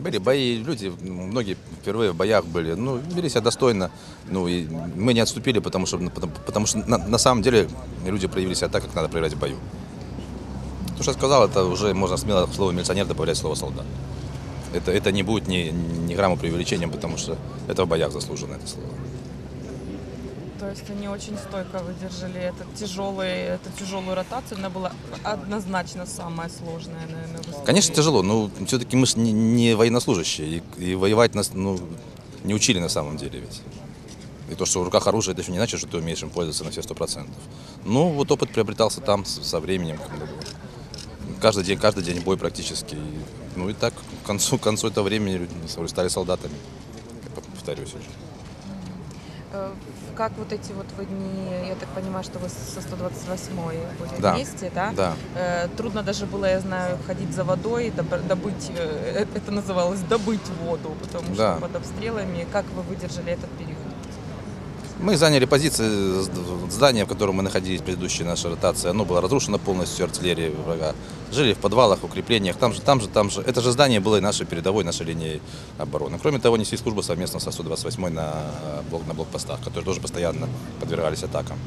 Были бои, люди, ну, многие впервые в боях были, ну, вели себя достойно, ну, и мы не отступили, потому что, потому, потому что на, на самом деле люди проявили себя так, как надо проявлять в бою. То, что я сказал, это уже можно смело к слову милиционер добавлять слово солдат. Это, это не будет ни, ни грамма преувеличением, потому что это в боях заслужено, это слово. То есть они очень стойко выдержали этот тяжелый, эту тяжелую ротацию. Она была однозначно самая сложная, наверное, в истории. Конечно, тяжело, но все-таки мы же не, не военнослужащие, и, и воевать нас ну, не учили на самом деле ведь. И то, что в руках оружие, это еще не значит, что ты умеешь им пользоваться на все сто процентов. Ну, вот опыт приобретался там со временем. Каждый день, каждый день бой практически. Ну и так к концу, к концу этого времени люди стали солдатами. Повторюсь уже. Как вот эти вот вы дни, я так понимаю, что вы со 128-й были Да. вместе, да? Да. Э, Трудно даже было, я знаю, ходить за водой, доб- добыть, э, э, это называлось добыть воду, потому Да. что под обстрелами. Как вы выдержали этот период? Мы заняли позиции, з- здание, в котором мы находились, предыдущая наша ротация, оно было разрушено полностью артиллерией врага. Жили в подвалах, укреплениях, там же, там же, там же. Это же здание было и нашей передовой, нашей линией обороны. Кроме того, несли службу совместно со 128 на, блок, на блокпостах, которые тоже постоянно подвергались атакам.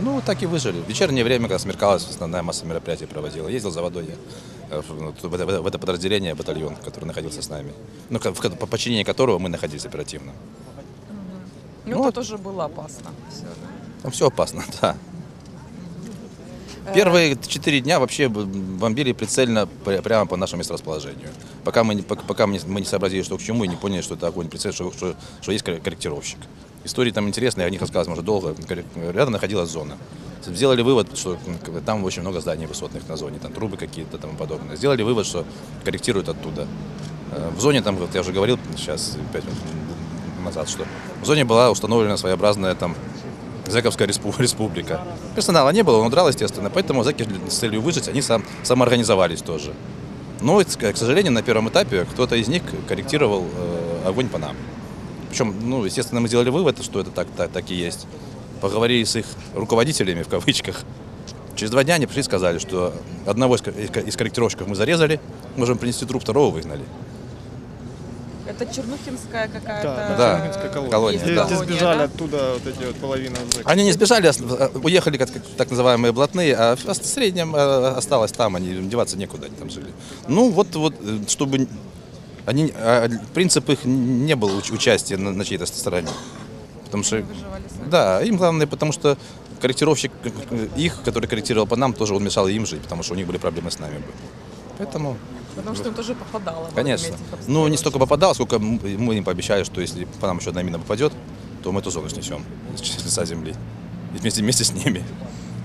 Ну, так и выжили. В вечернее время, когда смеркалось, основная масса мероприятий проводила. Ездил за водой я в, это, подразделение, батальон, который находился с нами. Ну, в подчинении которого мы находились оперативно. Ну, Ну, это тоже было опасно. Всё, да. Там все опасно, да. Первые четыре дня вообще бомбили прицельно пр- прямо по нашему месторасположению. Пока мы, не- пока мы не, мы не сообразили, что к чему, и не поняли, что это огонь прицельно, что, что, что есть кор- корректировщик. Истории там интересные, о них рассказывать можно долго. Рядом находилась зона. Сделали вывод, что там очень много зданий высотных на зоне, там трубы какие-то и тому подобное. Сделали вывод, что корректируют оттуда. Э, В зоне, там, вот я уже говорил сейчас, пять минут назад, что в зоне была установлена своеобразная там Зековская респу- республика. Персонала не было, он удрал, естественно, поэтому зеки с целью выжить, они сам, самоорганизовались тоже. Но, к сожалению, на первом этапе кто-то из них корректировал э, огонь по нам. Причем, ну, естественно, мы сделали вывод, что это так, так, так и есть. Поговорили с их руководителями, в кавычках. Через два дня они пришли и сказали, что одного из корректировщиков мы зарезали, можем принести труп, второго выгнали. Это Чернухинская какая-то... Да, Да. Чернухинская колония. Колония, Где, да. где сбежали да? оттуда вот эти вот половина зэков. Они не сбежали, ос- уехали как, так называемые блатные, а в среднем э, осталось там, они деваться некуда, они там жили. Ну вот, вот э, чтобы они, а, принцип их не был уч- участия на, на чьей-то стороне. Потому что, да, им главное, потому что корректировщик э, их, который корректировал по нам, тоже он мешал им жить, потому что у них были проблемы с нами. Поэтому, Потому что им тоже попадало. конечно. Ну, не столько попадало, сколько мы им пообещали, что если по нам еще одна мина попадет, то мы эту зону снесем с лица земли. И вместе, вместе с ними.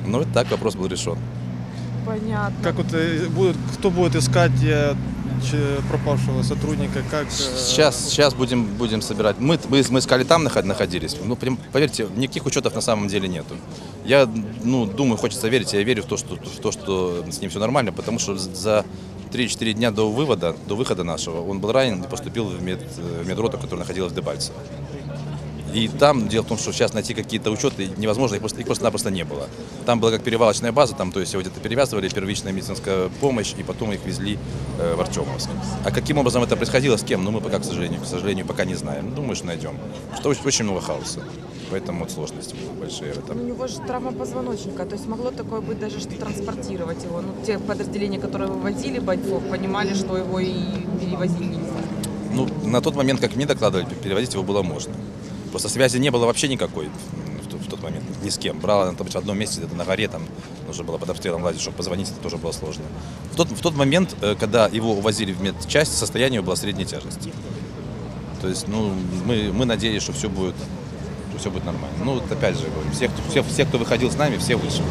Ну, и так вопрос был решен. Понятно. Как вот э, будут, кто будет искать э, пропавшего сотрудника? Как, э, Сейчас, сейчас будем, будем собирать. Мы, мы, мы искали там наход- находились. Ну, поверьте, никаких учетов на самом деле нету. Я, ну, думаю, хочется верить, я верю в то, что, в то, что с ним все нормально, потому что за 3-4 дня до вывода, до выхода нашего, он был ранен и поступил в, мед, в медроту, которая находилась в Дебальцево. И там дело в том, что сейчас найти какие-то учеты невозможно, их просто, просто-напросто не было. Там была как перевалочная база, там, то есть его где-то перевязывали, первичная медицинская помощь, и потом их везли э, в Артемовск. А каким образом это происходило, с кем, ну мы пока, к сожалению, к сожалению, пока не знаем. Думаю, что найдем. Что очень много хаоса. Поэтому вот сложности большие в У этом. него же травма позвоночника, то есть могло такое быть даже, что транспортировать его. Ну, те подразделения, которые вывозили бойцов, понимали, что его и перевозить нельзя. Ну, на тот момент, как мне докладывали, перевозить его было можно. Просто связи не было вообще никакой в, тот- момент, ни с кем. Брала там в одном месте, где-то на горе, там нужно было под обстрелом лазить, чтобы позвонить, это тоже было сложно. В тот, в тот момент, э, когда его увозили в медчасть, состояние было средней тяжести. То есть, ну, мы, мы надеялись, что все будет, все будет нормально. Ну, вот опять же, говорю, всех, кто- все, все, кто выходил с нами, все вышли.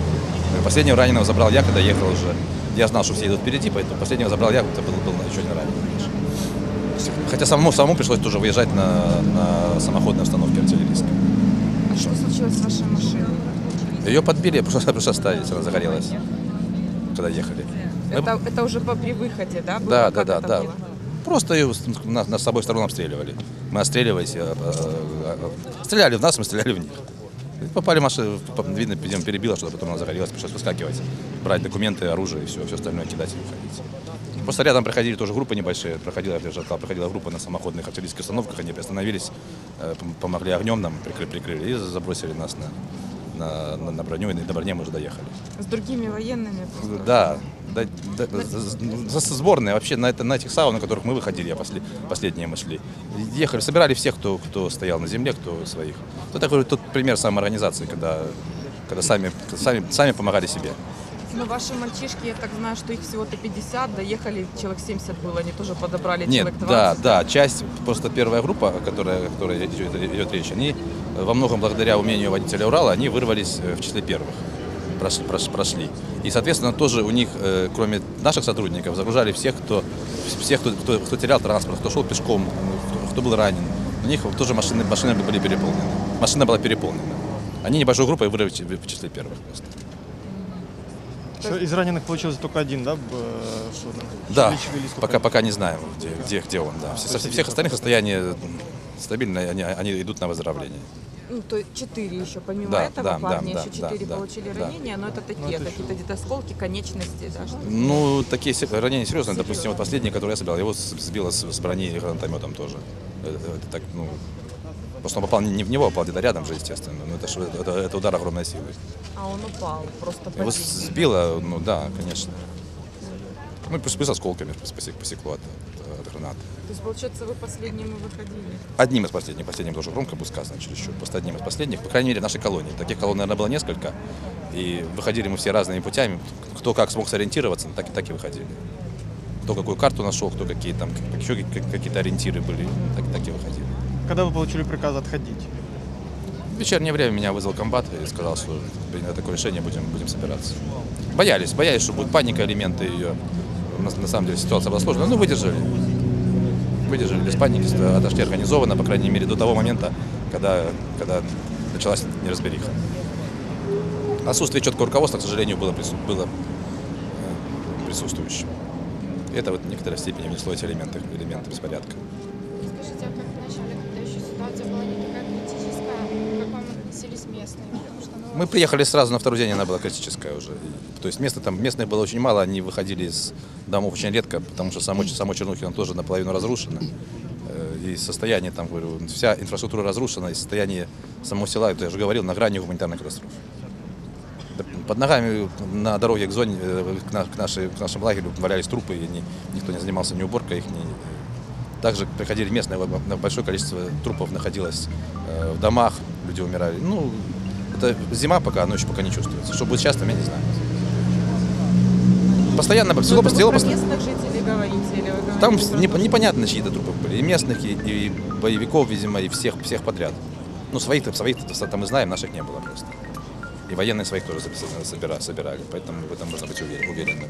Последнего раненого забрал я, когда ехал уже. Я знал, что все идут впереди, поэтому последнего забрал я, это был, был еще не раненый. Хотя самому, самому пришлось тоже выезжать на, на самоходной установке артиллерийской. А что случилось с вашей машиной? Ее подбили, пришлось, пришлось оставить, она загорелась, когда ехали. Мы- Это, это уже по, при выходе, да? было? Да, да, да, это да. было? Просто ее нас, нас с обоих сторон обстреливали. Мы отстреливались, э, э, стреляли в нас, мы стреляли в них. Попали по- видно, перебило что-то, потом она загорелась, пришлось выскакивать, брать документы, оружие и все, все остальное кидать и уходить. Просто рядом проходили тоже группы небольшие. Проходила, сказал, проходила группа на самоходных артиллерийских установках. Они остановились, э, пом- помогли огнем нам, прикры- прикрыли и забросили нас на, на, на, на броню. И до брони мы уже доехали. С другими военными? просто? Да, да, да, за- за сборные вообще на, это, на этих САУ, на которых мы выходили, а после, последние мы шли. Ехали, собирали всех, кто, кто стоял на земле, кто своих. Это такой тот пример самоорганизации, когда, когда сами, сами, сами помогали себе. Ну, ваши мальчишки, я так знаю, что их всего-то 50, доехали, человек 70 было, они тоже подобрали Нет, человек 20. да, да, часть, просто первая группа, о которой, о которой идет, идет речь, они э, во многом благодаря умению водителя Урала, они вырвались э, в числе первых, прошли. прош- прошли. И, соответственно, тоже у них, э, кроме наших сотрудников, загружали всех, кто, всех, кто, кто, кто терял транспорт, кто шел пешком, кто, кто был ранен. У них тоже машины, машины были переполнены. Машина была переполнена. Они небольшой группой вырвались в в числе первых просто. Всё, Из раненых получилось только один, да? б- э, что там? Да, пока, пока не знаем, где, где, где он. Да. Все, со всех остальных состояние м, стабильное, они, они идут на выздоровление. Ну, то есть 4 еще, помимо Да, этого да, парня, да, еще да, 4 да, получили да. ранения, но это такие, это какие-то где-то осколки, конечности, да, что Ну, такие ранения серьезные. Допустим, вот последний, который я собирал, его сбило с, с брони гранатометом тоже. Это, это так, ну, просто он попал не, в него, а попал где-то рядом же, естественно. Но это, ж- это, это удар огромной силы. А он упал, просто Его сбило, ну да, конечно. Ну, плюс, плюс осколками посек- посекло от, от гранаты. То есть, получается, вы последними выходили? Одним из последних, последним тоже громко будет сказано чересчур, просто одним из последних, по крайней мере, в нашей колонии. Таких колонн, наверное, было несколько, и выходили мы все разными путями. Кто как смог сориентироваться, так и так и выходили. Кто какую карту нашел, кто какие там, еще как- какие-то ориентиры были, так, так и выходили. Когда вы получили приказ отходить? В вечернее время меня вызвал комбат и сказал, что принято такое решение, будем, будем собираться. Боялись, боялись, что будет паника, элементы ее. На, на самом деле ситуация была сложная, но выдержали. Выдержали без паники, отошли организованно, по крайней мере, до того момента, когда, когда началась неразбериха. Отсутствие четкого руководства, к сожалению, было, прису- было э, присутствующим. Это вот в некоторой степени внесло эти элементы, элементы беспорядка. Скажите, а как ситуация была не такая критическая, как вам относились местные? Потому что, ну, Мы приехали сразу на второй день, она была критическая уже. То есть места там, местных было очень мало, они выходили из домов очень редко, потому что само, само Чернухино тоже наполовину разрушено. Э, И состояние там, говорю, вся инфраструктура разрушена, и состояние самого села, это я уже говорил, на грани гуманитарной катастрофы. Под ногами на дороге к зоне, э, к, на- к нашей, к нашему лагерю валялись трупы, и ни- никто не занимался ни уборкой их, ни... Также приходили местные, большое количество трупов находилось э, в домах, люди умирали. Ну, это зима пока, но еще пока не чувствуется. Что будет там я не знаю. Постоянно, Ну, село, село про местных жителей говорите? Или вы говорите Там не- непонятно, чьи это трупы были. И местных, и, и боевиков, видимо, и всех, всех подряд. Ну, своих-то, своих там мы знаем, наших не было просто. И военные своих тоже собира- собирали, поэтому в этом можно быть уве- уверенным.